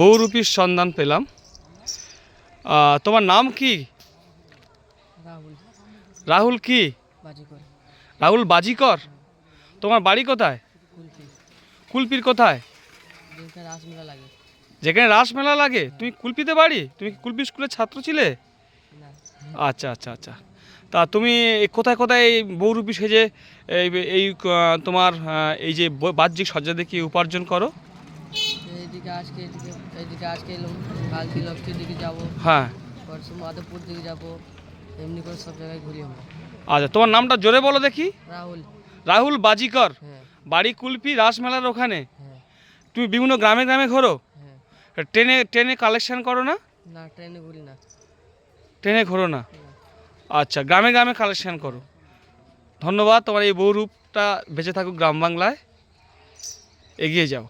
বহুরূপীর সন্ধান পেলাম। তোমার নাম কি? রাহুল। কি? রাহুল বাজিকর? তোমার বাড়ি কোথায়? কুলপির কোথায়? যেখানে রাসমেলা লাগে। লাগে? তুমি কুলপিতে বাড়ি? তুমি কুলপি স্কুলের ছাত্র ছিলে? আচ্ছা আচ্ছা আচ্ছা। তা তুমি কোথায় কোথায় এই বহুরূপী সেজে এই এই তোমার এই যে বাহ্যিক সজ্জা দেখি উপার্জন করো? এইদিকে আজকে এদিকে এইদিকে আজকে এলাম কালকে লক্ষ্মীর দিকে যাব। হ্যাঁ। পরশু মাধবপুর দিকে যাব এমনি করে সব জায়গায় ঘুরি আমরা। আচ্ছা তোমার নামটা জোরে বলো দেখি। রাহুল। রাহুল বাজিকর। হ্যাঁ। বাড়ি কুলপি রাসমেলার ওখানে। হ্যাঁ। তুমি বিভিন্ন গ্রামে গ্রামে ঘোরো? হ্যাঁ। ট্রেনে ট্রেনে কালেকশন করো না? না ট্রেনে ঘুরি না। ট্রেনে ঘোরো না? আচ্ছা গ্রামে গ্রামে কালেকশন করো। ধন্যবাদ তোমার এই বহুরূপটা বেঁচে থাকুক গ্রাম বাংলায়। এগিয়ে যাও।